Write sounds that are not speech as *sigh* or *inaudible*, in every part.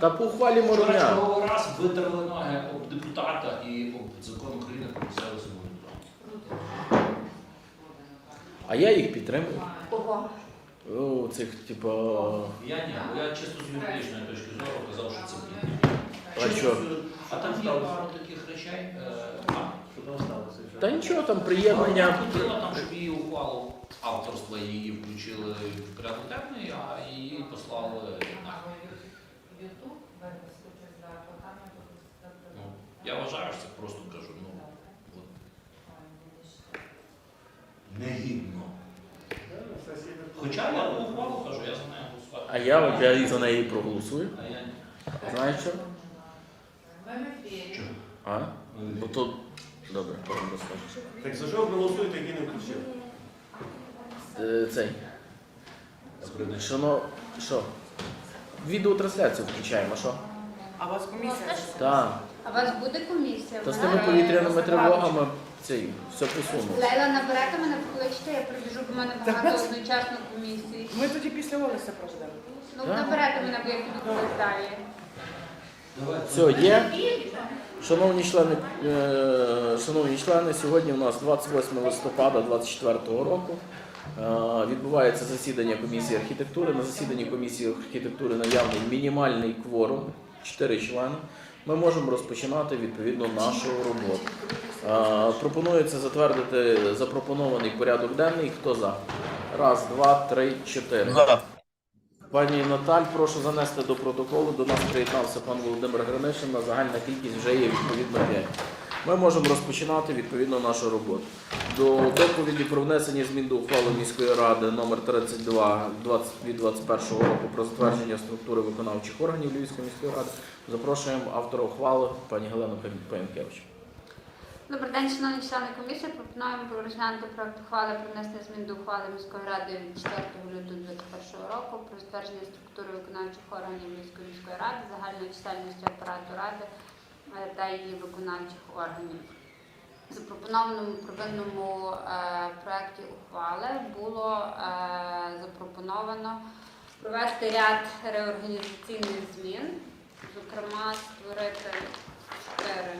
Та по ухвалі Вчора Мороня. черговий раз витерли ноги об депутата і об закон України про місцеве самоврядування. А я їх підтримую. Кого? О, цих, типу, Я ні, бо я чисто з юридичної точки зору казав, що це бред. А що? А там є пару таких речей. е, а, Що там сталося? та нічого там приєднання. хотіла там, щоб її ухвалу авторства її включили в порядок денний, а її послали нахер. Ну, я вважаю, що це просто кажу, ну от, негідно. Хоча я ухвалу кажу, я за неї голосувати. А я, от я і за неї проголосую. А я ні. Знаєш що? Чого? А? Бо то. Добре, потім розкажу. Так за що ви голосуєте, які не включив? Е, Цей. Що ну, що? Відеотрансляцію включаємо, що? А у вас комісія? Так. А у вас буде комісія? Та з Вона- тими повітряними тривогами цей, все посунулося. Лейла, наберете мене, покличте, я прибіжу, бо в мене багато одночасно комісій. Ми тоді після Олеся проведемо. Ну, Так. наберете мене, бо я піду колись далі. Все, є. Шановні члени, е, шановні члени, сьогодні у нас 28 листопада 2024 року. Е, Відбувається засідання комісії архітектури. На засіданні комісії архітектури наявний мінімальний кворум 4 члени. Ми можемо розпочинати відповідно нашу роботу. Пропонується затвердити запропонований порядок денний. Хто за? Раз, два, три, чотири. Пані Наталь, прошу занести до протоколу. До нас приєднався пан Володимир Гринишин. На загальна кількість вже є відповідно 5. Ми можемо розпочинати відповідно нашу роботу. До доповіді про внесення змін до ухвали міської ради номер 32 від 21 року про затвердження структури виконавчих органів Львівської міської ради. Запрошуємо автора ухвали пані Галину Паянкевич. Добрий день, шановні члени комісії. Пропонуємо розглянути проект ухвали про внесення змін до ухвали міської ради від 4 лютого 2021 року про затвердження структури виконавчих органів міської міської ради, загальної чисельності апарату ради е, та її виконавчих органів. Запропонованому первинному е, проекті ухвали було е, запропоновано провести ряд реорганізаційних змін, зокрема створити чотири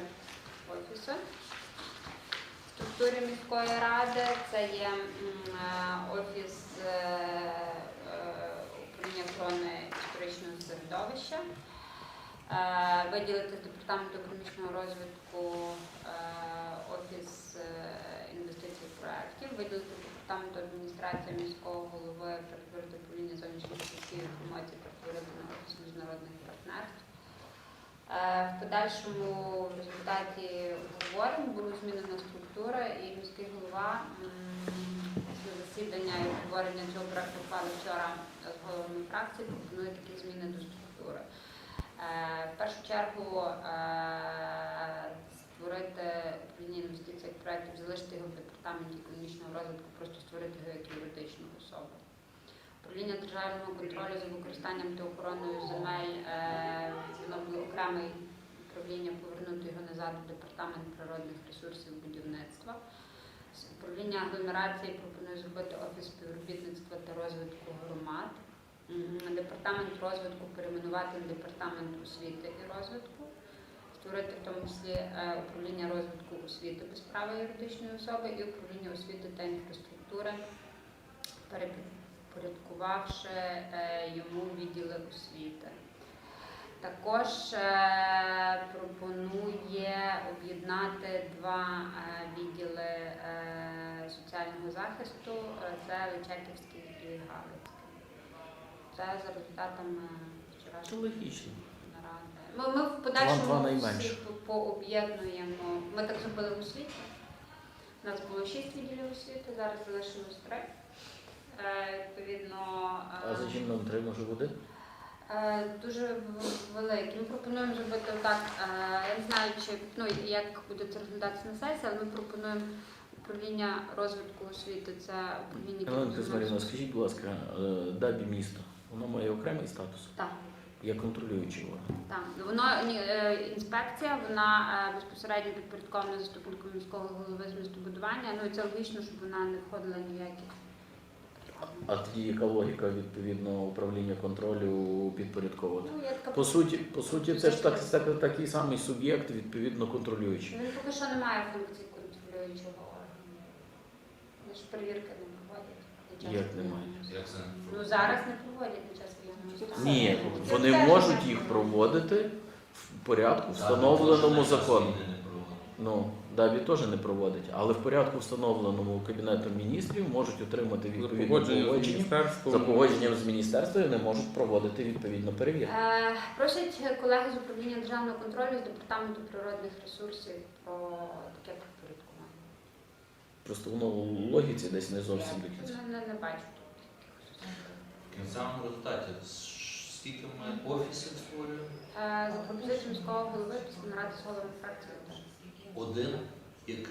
офіси в структурі міської ради. Це є е, офіс е, е, управління охорони історичного середовища, виділити з департаменту економічного розвитку офіс інвестицій проєктів, виділити департаменту адміністрації міського голови, перетворити управління зв'язків інформації, перетворити на офіс міжнародних партнерств. Е, В подальшому в результаті обговорень була змінена структура і міський голова після засідання і обговорення цього проекту ухвали вчора з головами фракції пропонує такі зміни до структури. Е, В першу чергу е, створити управління інвестицій проєктів, залишити його в департаменті економічного розвитку, просто створити його як юридичну особу. Управління державного контролю за використанням та охороною земель, е, воно було окреме управління, повернути його назад в департамент природних ресурсів будівництва. Управління агломерації пропонує зробити офіс співробітництва та розвитку громад. Департамент розвитку перейменувати на департамент освіти і розвитку. Створити в тому числі е, управління розвитку освіти без права юридичної особи і управління освіти та інфраструктури, е, йому відділи освіти. Також е, пропонує об'єднати два е, відділи соціального захисту. Це Личаківський і Галицький. Це за результатами вчорашньої логічно. наради. Ми, ми в подальшому всі пооб'єднуємо. Ми так зробили в освіті. У нас було шість відділів освіти, зараз залишилось три. Е, Відповідно, А е, зачем нам три може один? Е, Дуже великі. Ми пропонуємо зробити так. Я не знаю, чи ну як буде це розглядатися на сесії, але ми пропонуємо управління розвитку освіти. Це управління скажіть, будь ласка, ДАБІ місто, воно має окремий статус? Так, Я контролюючий орган. так. Воно ні, інспекція, вона безпосередньо підпорядкована заступником міського голови з містобудування. Ну і це логічно, щоб вона не входила ні в які А тоді яка логіка відповідно управління контролю підпорядковувати? Ну, По суті, по суті, це ж так, так, такий самий суб'єкт, відповідно контролюючий. Він поки що не має функції контролюючого органу. Вони ж перевірки не проводять. час Як немає? Як це? Ну зараз не проводять на час воєнного стану. Ні, вони можуть їх проводити в порядку, встановленому законом. Ну, Дабі теж не проводить, але в порядку, встановленому Кабінетом міністрів, можуть отримати відповідне погодження. За погодженням з міністерства і не можуть проводити відповідно перевірку. Е, Просять колеги з управління державного контролю з департаменту природних ресурсів про таке підпорядкування. Просто воно в логіці десь не зовсім до кінця. Не, не, не бачу тут. В кінцевому результаті скільки ми офісів створюємо? Е, За пропозицією міського голови після наради з головами фракції. Один який?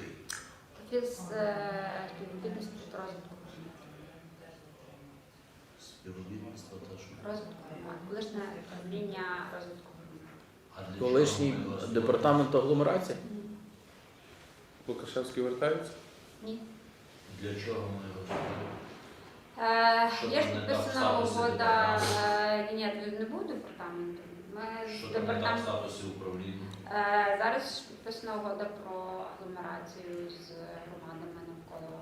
Офіс співробітництва та розвитку. Співробітництво теж. Розвитку громад. Колишнє управління розвитку громад. А для чого Колишній ми його департамент агломерації. Лукашевський вертається. Ні. Для чого ми його створюємо? Е, Що Є ж не так підписана сталося угода. е, Ні, він не був департаментом. Ми Що з там не так в департаментом. статусі управління? Е, Зараз підписана угода про агломерацію з громадами навколо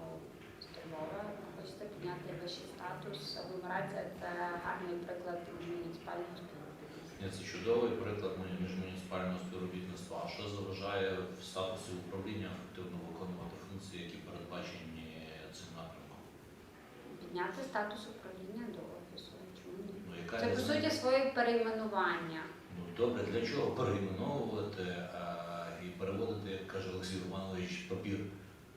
Столова. Хочете підняти вищий статус. Агломерація це гарний приклад муніципального співробітництва. Ні, Це чудовий приклад мені- міжмуніципального співробітництва. А що заважає в статусі управління ефективно виконувати функції, які передбачені цим напрямком? Підняти статус управління до офісу. Чому ні? Ну, яка Це по суті своє перейменування. Ну добре, для чого перейменовувати а, і переводити, як каже Олексій Романович, папір?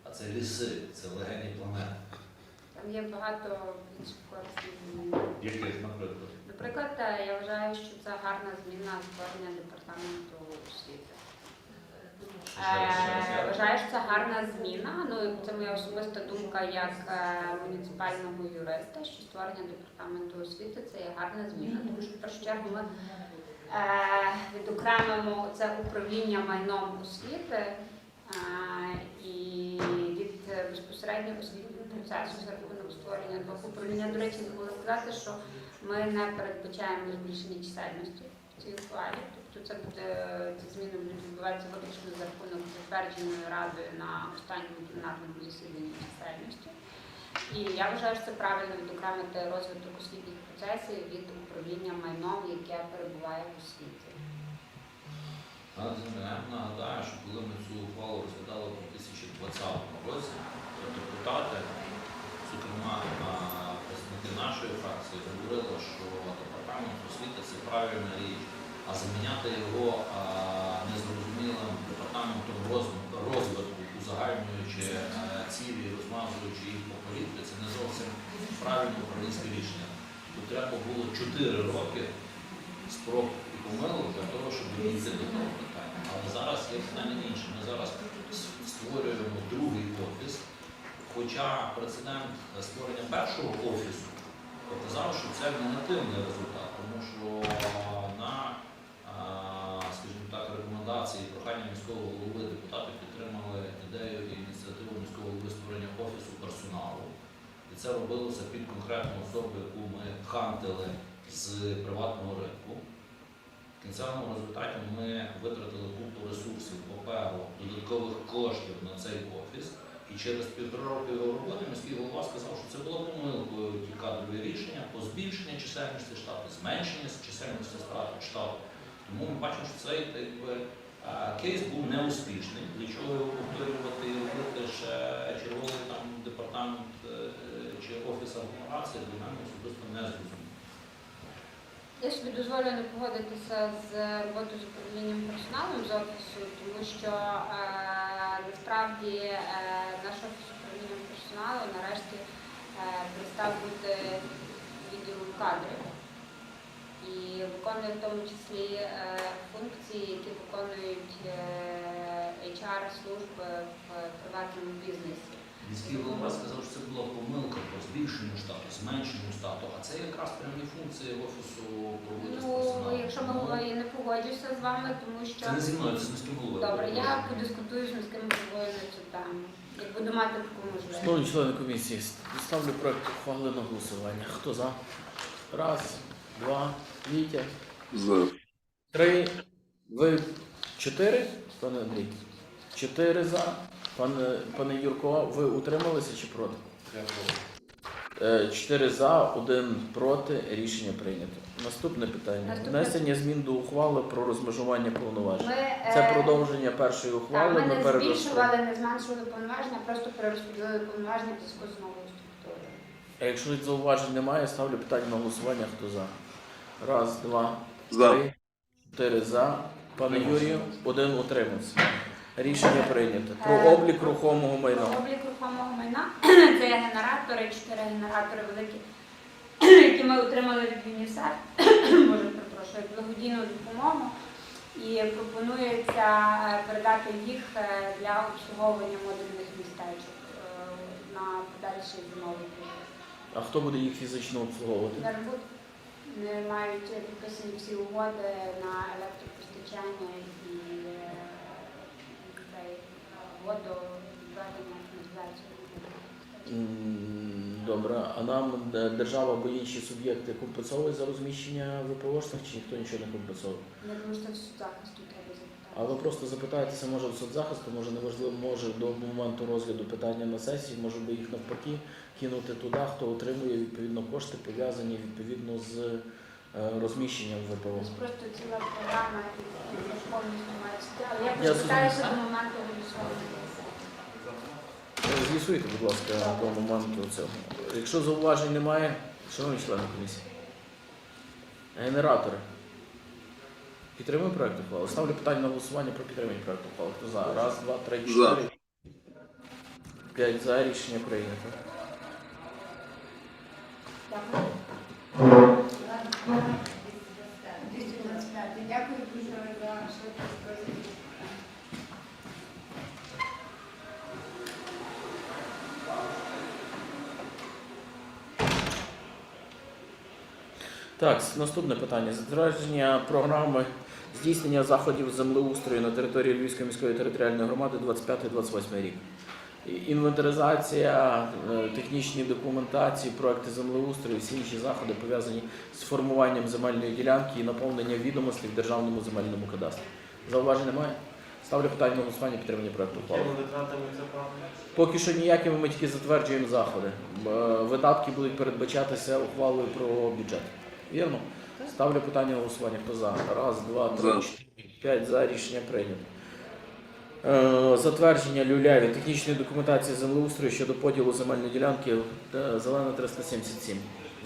А це ліси, це легені планети. Там є багато інших корисних змін. Яких, наприклад? Наприклад, е, я вважаю, що це гарна зміна створення департаменту освіти. Ще раз, ще раз, Е, Вважаю, що це гарна зміна. Ну це моя особиста думка як е, муніципального юриста, що створення департаменту освіти це є гарна зміна. Тому що в першу чергу ми е, відокремимо це управління майном освіти е, і від безпосередньо освітнього процесу за рахунок створення двох управління. До речі, забула сказати, що ми не передбачаємо збільшення чисельності в цій ухвалі. Це буде ці зміни будуть відбуватися виключно за рахунок затвердженої радою на останньому пленарному засіданні чисельності. І я вважаю, що це правильно відокремити розвиток освітніх процесів від управління майном, яке перебуває в освіті. Я нагадаю, що коли ми цю ухвалу розглядали у 2020 році, депутати, зокрема представники нашої фракції, говорили, що департамент освіти це правильна річ, а заміняти його незрозумілим департаментом розвитку, узагальнюючи цілі, розмазуючи їх по політиці, це не зовсім правильне українське рішення. Тут треба було 4 роки спроб і помилок для того, щоб дійти до того питання. Але зараз є питання інше. Ми зараз створюємо другий офіс, хоча прецедент створення першого офісу показав, що це негативний результат, тому що на, а, скажімо так, і прохання міського голови депутати підтримали ідею і ініціативу міського голови створення офісу персоналу. І це робилося під конкретну особу, яку ми хантили з приватного ринку. В кінцевому результаті ми витратили купу ресурсів, паперу, додаткових коштів на цей офіс. І через півтора року його роботи міський голова сказав, що це було помилкою ті кадрові рішення по збільшенню чисельності штату, зменшення чисельності штату. Тому ми бачимо, що цей якби, кейс був неуспішний. Для чого його повторювати робити ще черговий там департамент е, чи офіс агломерації, для мене особисто не зрозуміло. Я собі дозволю не погодитися з роботою з управлінням персоналом з офісу, тому що е, насправді е, наш офіс управління персоналу нарешті е, перестав бути відділом кадрів і виконує в тому числі е, функції, які виконують е, HR-служби в приватному бізнесі. Міський голова сказав, що це була помилка по збільшенню штату, зменшенню штату, а це якраз прямі функції офісу з Ну, якщо ми говоримо, я не погоджуся з вами, тому що Це не зі мною, це з міським головою. добре, я подискутую з міським головою на цю тему. як буду мати таку можливість. Шановні члени комісії, ставлю проект ухвали на голосування. Хто за? Раз, два, Вітя. За. Три. Ви чотири, пане Андрій? Чотири за. Пане, пане Юрко, ви утрималися чи проти? Е, Чотири за, один проти. Рішення прийнято. Наступне питання. Наступне- Внесення змін до ухвали про розмежування повноважень. Ми, Це е, продовження першої Так, ухвали. ми Ми не перерозподілили. збільшували, не зменшували повноваження, просто перерозподілили повноваження в зв'язку з новою структурою. А якщо зауважень немає, ставлю питання на голосування. Хто за? Раз, два, За. три, чотири за. Пане Юрію, один утримався. Рішення прийнято. Про Е, облік рухомого майна. Про облік рухомого майна *clears throat* це є генератори, чотири генератори великі, *clears throat* які ми отримали від ЮНІСЕФ, *clears throat* може перепрошую, благодійну допомогу. І пропонується е, передати їх е, для обслуговування модульних містечок на подальший зимовий період. А хто буде їх фізично обслуговувати? Не мають підписані всі угоди на електропостачання і е, цей, е, каналізацію. Добре, а нам е, держава або інші суб'єкти компенсовують за розміщення ВПОшних чи ніхто нічого не компенсовує? Я думаю, що в захисту треба запитати. А ви просто запитаєтеся, може в соцзахисту, може неважливо, може до моменту розгляду питання на сесії, може би їх навпаки кинути туди, хто отримує відповідно кошти, пов'язані відповідно з е, розміщенням ВПО. Ось Просто ціла програма і повністю має. Я почитаюся до моменту голосування. Е, З'ясуйте, будь ласка, до моменту цього. Якщо зауважень немає, шановні члени комісії. Генератори. Підтримуємо проєкт ухвали. Ставлю питання на голосування про підтримання проєкту ухвали. Хто за? Раз, два, три, чотири. П'ять за рішення прийнято. Дякую. 225. Дякую дуже за. Так, наступне питання. Затвердження програми здійснення заходів землеустрою на території Львівської міської територіальної громади 25-28 рік. Інвентаризація, е, технічні документації, проекти землеустрою, всі інші заходи пов'язані з формуванням земельної ділянки і наповнення відомостей в державному земельному кадастрі. Зауважень немає? Ставлю питання на голосування підтримання проекту правильно? Поки що ніякими ми тільки затверджуємо заходи. Е, Видатки будуть передбачатися ухвалою про бюджет. Вірно? Ставлю питання на голосування. Хто за? Раз, два, три, чотири, п'ять за. Рішення прийнято. Е, Затвердження люляві технічної документації землеустрою щодо поділу земельної ділянки е, зелена 377.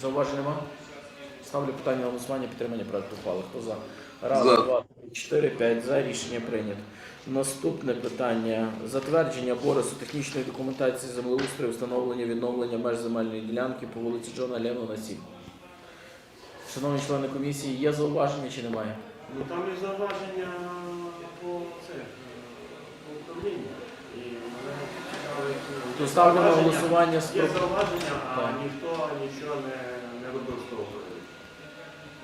Зауважень нема? Ставлю питання на голосування підтримання проекту ухвали. Хто за? Раз, За. два, три, чотири, п'ять за. Рішення прийнято. Наступне питання затвердження борису технічної документації землеустрою, встановлення відновлення меж земельної ділянки по вулиці Джона Леннона 7. Шановні члени комісії, є зауваження чи немає? Ну там є зауваження по це, е, по управлінню. І мене цікавить, ну, То ставлю на голосування з Є зауваження, а Так. ніхто нічого не, не робив з того приводу.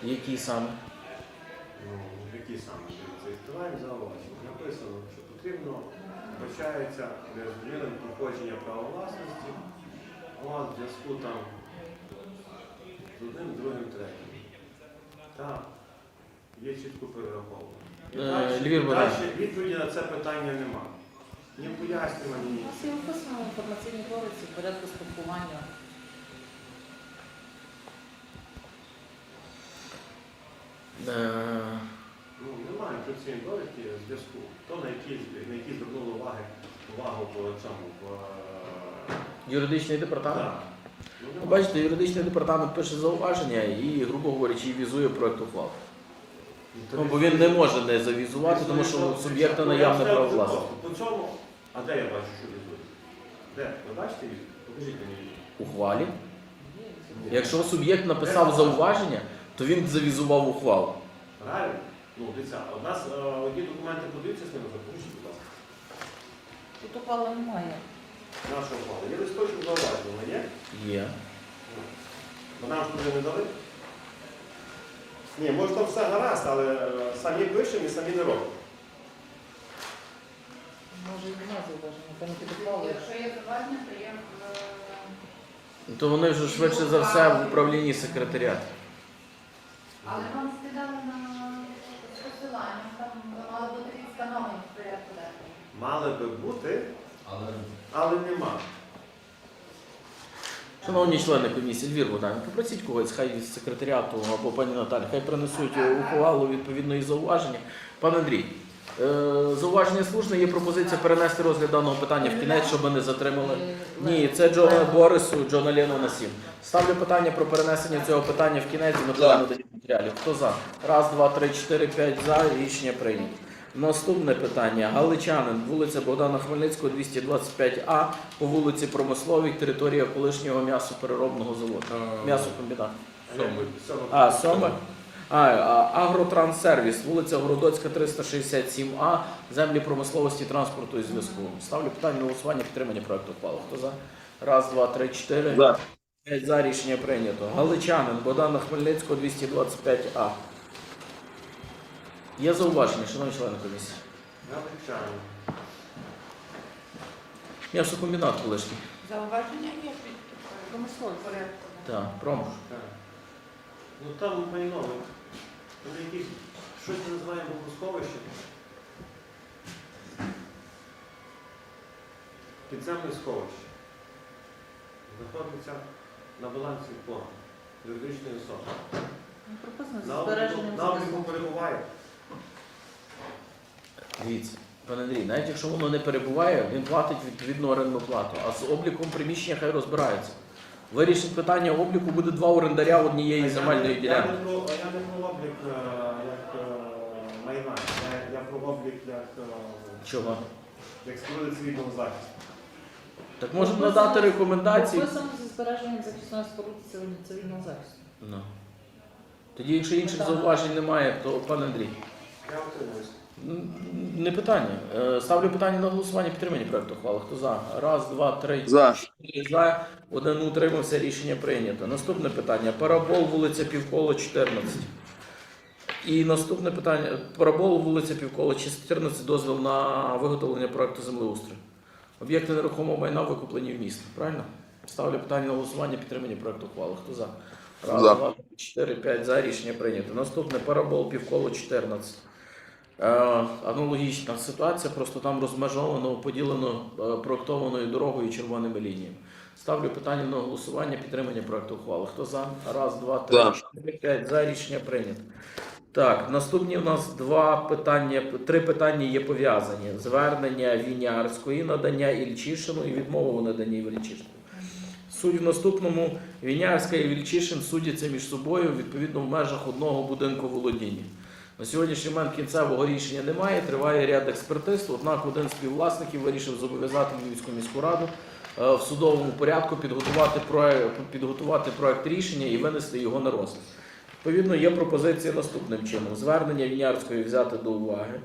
Які саме? Ну, які саме дивіться, відкриваємо зауваження. Написано, що потрібно вбачається нерозумілим проходження права власності, в зв'язку там з одним, другим, третім. Так, є чітко перераховано. І Е, далі- Львів далі відповіді на це питання нема. Ні пояснювання, У нас є описано в інформаційній довідці в порядку спілкування. Е, Ну, немає інформаційної довідки зв'язку. То, на які, на які звернули уваги, увагу по цьому. По, е, Юридичний департамент. так. Ну, немає. Бачите, юридичний департамент пише зауваження і, грубо говорячи, візує проект ухвали. Ну, бо він не може не завізувати, тому що у суб'єкта наявне право власності. По цьому, а де я бачу, що візують? Де? Ви бачите візу? Покажіть мені. Ухвалі. Якщо суб'єкт написав зауваження, то він завізував ухвалу. Правильно? Ну, дивіться, у нас е, одні документи подаються з ними, покажіть, будь ласка. Тут опала немає. Наша ухвала. Є листочок зауваження, є? Є. Бо нам ж туди не дали. Ні, може там все гаразд, але е, самі пишемо і самі не робимо. Може і немає зауваження. напевно. Якщо є заваження, то є То вони вже швидше за все в управлінні секретаріату. але вам скидали на посилання, там мали бути відстановлені в порядку денному. Мали би бути, Але але нема. Шановні члени комісії, Львір Богдан, попросіть когось, хай від секретаріату або пані Наталі, хай принесуть ухвалу відповідної зауваження. Пан Андрій, е, зауваження слушне, є пропозиція перенести розгляд даного питання в кінець, щоб ми не затримали. Ні, це Джона Борису, Джона Ленона 7. Ставлю питання про перенесення цього питання в кінець з метою надання матеріалів. Хто за? Раз, два, три, чотири, п'ять за. Рішення прийнято. Наступне питання. Галичанин, вулиця Богдана Хмельницького, 225А, по вулиці Промисловій, територія колишнього м'ясопереробного заводу. М'ясокомбінату. Сьомий. А, сьоме? А, а, Агротранссервіс, вулиця Городоцька, 367А, землі промисловості, транспорту і зв'язку. Ставлю питання на голосування підтримання проекту ухвали. Хто за? Раз, два, три, чотири. За. П'ять за рішення прийнято. Галичанин, Богдана Хмельницького, 225А. Є зауваження, шановні члени комісії. Галичани. М'ясокомбінат колишній. Зауваження є під Промисловість. порядку. Так, пром. Так. Ну там майно, там якісь щось ми називаємо сховище. Підземне сховище. Знаходиться на балансі фонду юридичної особи. Ну, Прописано з На обліку, збереженням на обліку перебуває. Дивіться, пане Андрій, навіть якщо воно не перебуває, він платить відповідну орендну плату, а з обліком приміщення хай розбираються. Вирішить питання обліку буде два орендаря однієї земельної Я ділянки. не про, я не про облік е, як е, майна, я, я про облік як, е, Чого? як споруди цивільного захисту. Так можемо надати рекомендації. Прописано зі збереженням захисної споруди цивіль- цивільного захисту. Ну. Тоді, якщо інших зауважень немає, то пане Андрій. Я утримуюсь. Не питання. Е, Ставлю питання на голосування підтримання проекту ухвали. Хто за? Раз, два, три, За. чотири за. Один утримався. Рішення прийнято. Наступне питання. Парабол, вулиця Півколо, 14. І наступне питання. Парабол, вулиця Півколо, 14. Дозвіл на виготовлення проекту землеустрою. Об'єкти нерухомого майна викуплені в місто. Правильно? Ставлю питання на голосування підтримання проекту ухвали. Хто за? Раз, За. два, три, чотири, п'ять за. Рішення прийнято. Наступне парабол, Півколо, 14. Е, аналогічна ситуація, просто там розмежовано, поділено е, проектованою дорогою і червоними лініями. Ставлю питання на голосування підтримання проекту ухвали. Хто за? Раз, два, три, чотири, п'ять. За рішення прийнято. Так, наступні у нас два питання, три питання є пов'язані: звернення Вінярської, надання Ільчишину і відмова у наданні Ільчишину. Суть в наступному Вінярська і Вільчишин судяться між собою відповідно в межах одного будинку володіння. На сьогоднішній момент кінцевого рішення немає, триває ряд експертиз, однак один з співвласників вирішив зобов'язати Львівську міську раду е, в судовому порядку підготувати проект, підготувати проект рішення і винести його на розгляд. Відповідно, є пропозиція наступним чином: звернення Вінярської взяти до уваги.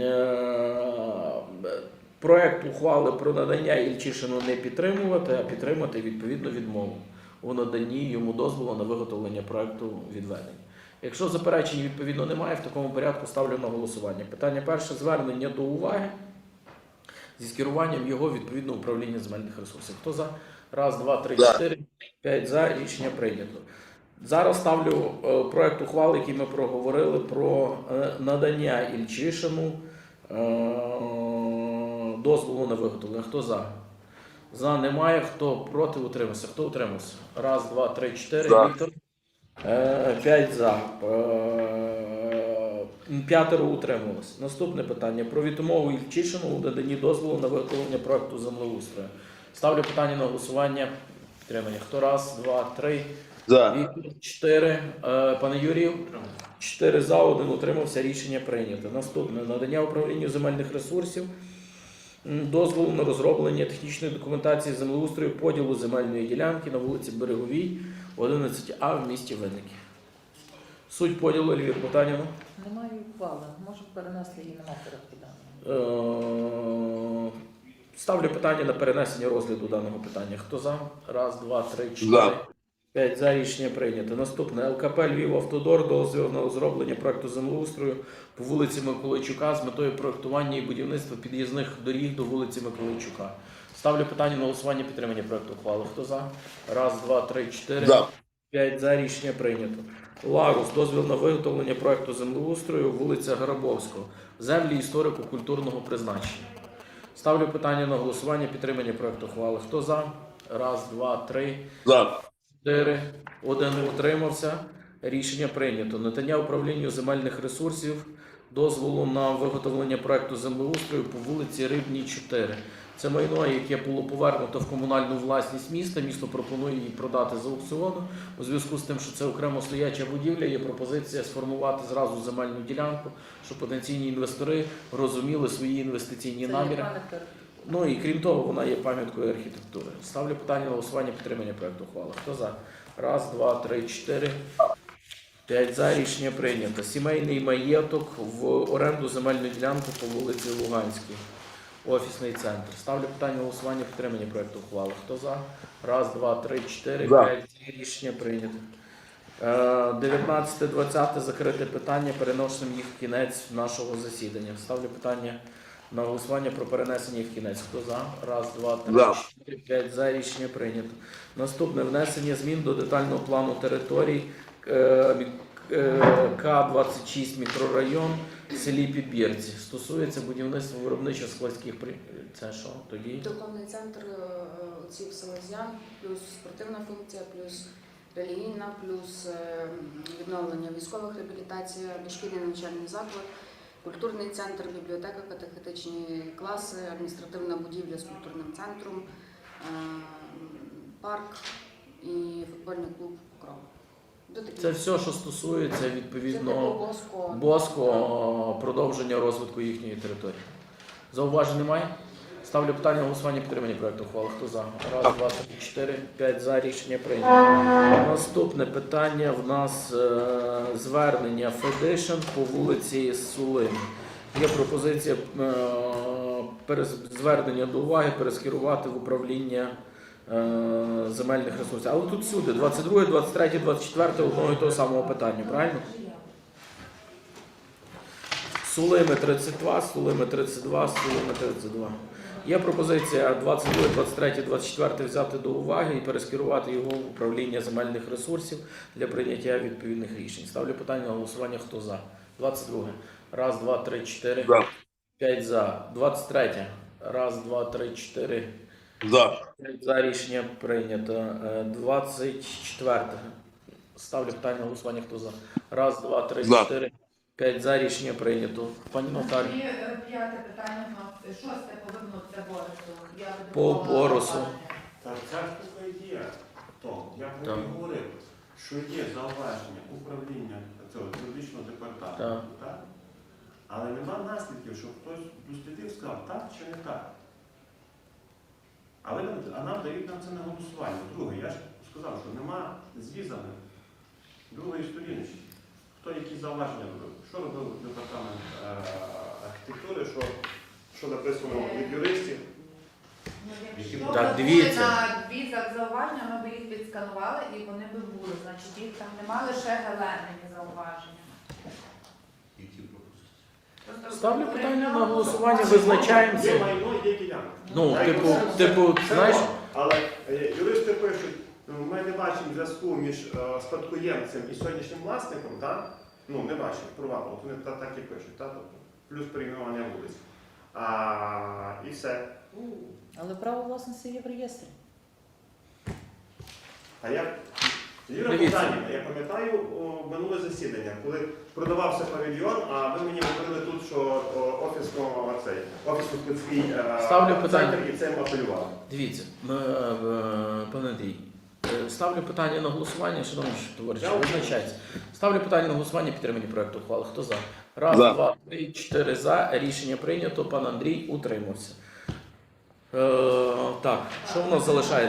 Е, Проект ухвали про надання Ільчишину не підтримувати, а підтримати відповідну відмову у наданні йому дозволу на виготовлення проекту відведення. Якщо заперечень відповідно немає, в такому порядку ставлю на голосування. Питання перше звернення до уваги зі скеруванням його відповідно управління земельних ресурсів. Хто за? Раз, два, три, чотири, п'ять за рішення прийнято. Зараз ставлю е, проект ухвали, який ми проговорили про е, надання Ільчишину е, дозволу на виготовлення. Хто за? За немає. Хто проти утримався? Хто утримався? Раз, два, три, чотири. Віктор. Е, П'ять за. Е, П'ятеро утрималось. Наступне питання про відмову Ільчишину у наданні дозволу на виготовлення проекту землеустрою. Ставлю питання на голосування. Підтримання. Хто раз, два, три. За. Чотири. Е, Пане Юрію, чотири за, один утримався. Рішення прийнято. Наступне надання управлінню земельних ресурсів. Дозволу на розроблення технічної документації землеустрою поділу земельної ділянки на вулиці Береговій, 11А в місті Винники. Суть поділу Львір Потаніну. Немає ухвали. Можемо перенести її на порядку денного. Е, Ставлю питання на перенесення розгляду даного питання. Хто за? Раз, два, три, чотири. За. 5 за рішення прийнято. Наступне ЛКП Львів Автодор дозвіл на розроблення проекту землеустрою по вулиці Миколайчука з метою проектування і будівництва під'їзних доріг до вулиці Миколайчука. Ставлю питання на голосування підтримання проекту ухвали. Хто за? Раз, два, три, чотири. За. П'ять за рішення прийнято. Ларус дозвіл на виготовлення проекту землеустрою вулиця Гарабовського. Землі історико-культурного призначення. Ставлю питання на голосування підтримання проекту ухвали. Хто за? Раз, два, три. За. 4, 1 утримався. Рішення прийнято. Надання управлінню земельних ресурсів дозволу на виготовлення проекту землеустрою по вулиці Рибній 4. Це майно, яке було повернуто в комунальну власність міста. Місто пропонує її продати з аукціону. У зв'язку з тим, що це окремо стояча будівля, є пропозиція сформувати зразу земельну ділянку, щоб потенційні інвестори розуміли свої інвестиційні Це наміри. Ну і крім того, вона є пам'яткою архітектури. Ставлю питання на голосування підтримання проекту ухвали. Хто за? Раз, два, три, чотири. П'ять за рішення прийнято. Сімейний маєток в оренду земельну ділянку по вулиці Луганській. Офісний центр. Ставлю питання на голосування підтримання проекту ухвали. Хто за? Раз, два, три, чотири, За. п'ять. За. Рішення прийнято. 19-20 закрите питання. Переносимо їх в кінець нашого засідання. Ставлю питання на голосування про перенесення в кінець. Хто за? Раз, два, три, За. чотири, п'ять. За рішення прийнято. Наступне внесення змін до детального плану територій е, е, К-26 мікрорайон в селі Підбірці. Стосується будівництва виробничо-складських при... Це що тоді? Духовний центр е, отців Селезян, плюс спортивна функція, плюс релігійна, плюс е, відновлення військових реабілітація, дошкільний навчальний заклад, культурний центр, бібліотека, катехетичні класи, адміністративна будівля з культурним центром, е, парк і футбольний клуб Кров. Це все, що стосується типу відповідно Боско. Боско продовження розвитку їхньої території. Зауважень немає? Ставлю питання на голосування підтримання проекту ухвали. Хто за? Раз, два, три, чотири, п'ять за рішення прийнято. Наступне питання в нас е, звернення Федишин по вулиці Сулин. Є пропозиція е, перез- звернення до уваги перескерувати в управління е, земельних ресурсів. Але тут всюди 22, 23, 24 одного і того самого питання, правильно? Сулими 32, Сулими 32, Сулими 32. Є пропозиція 22, 23, 24 взяти до уваги і перескерувати його в управління земельних ресурсів для прийняття відповідних рішень. Ставлю питання на голосування, хто за. 22. Раз, два, три, чотири, За. п'ять за. 23. Раз, два, три, чотири. За. П'ять За рішення прийнято. Е, 24. Ставлю питання на голосування, хто за. Раз, два, три, За. чотири. П'ять за рішення прийнято. Пані Наталі. І е, п'яте питання нас, шосте повернуться Борису. Я По допомагала Борису. зауваження. Та ця штука є. Том, я про Так. говорив, що є зауваження управління цього юридичного департаменту, Так. так? Але нема наслідків, що хтось дослідив, сказав, так чи не так. Але нам, а нам дають нам це на голосування. Друге, я ж сказав, що нема зрізаних другої сторіночки. Хто які зауваження робив? Що робив департамент е, архітектури, що, що написано від юристів? Ну, Які Якщо? Так, б дивіться. на візах зауваження, ми б їх відсканували і вони б були. Значить, їх там нема лише геленені зауваження. Які пропозиції? Просто Ставлю питання на голосування, визначаємося. Є майно, є ділянка. Ну, типу, типу, знаєш. Але е, юристи пишуть, ми не бачимо зв'язку між е, спадкоємцем і сьогоднішнім власником, так? Ну, не бачимо, провалу. Вони так і пишуть, так? Тобто, плюс перейменування вулиць. А, і все. Але право власності є в реєстрі. А я, Юра. Богданівна, я пам'ятаю о, минуле засідання, коли продавався павільйон, а ви мені говорили тут, що о, офісно, цей, офісно-складський е, питання. центр і цим апелювали. Дивіться, е, пане Андрій, ставлю питання на голосування, шановні товариші, визначається. Ставлю питання на голосування підтримання проекту ухвали. Хто за? Раз, За. два, три, чотири за. Рішення прийнято. Пан Андрій утримався. Е, так, що в нас залишається?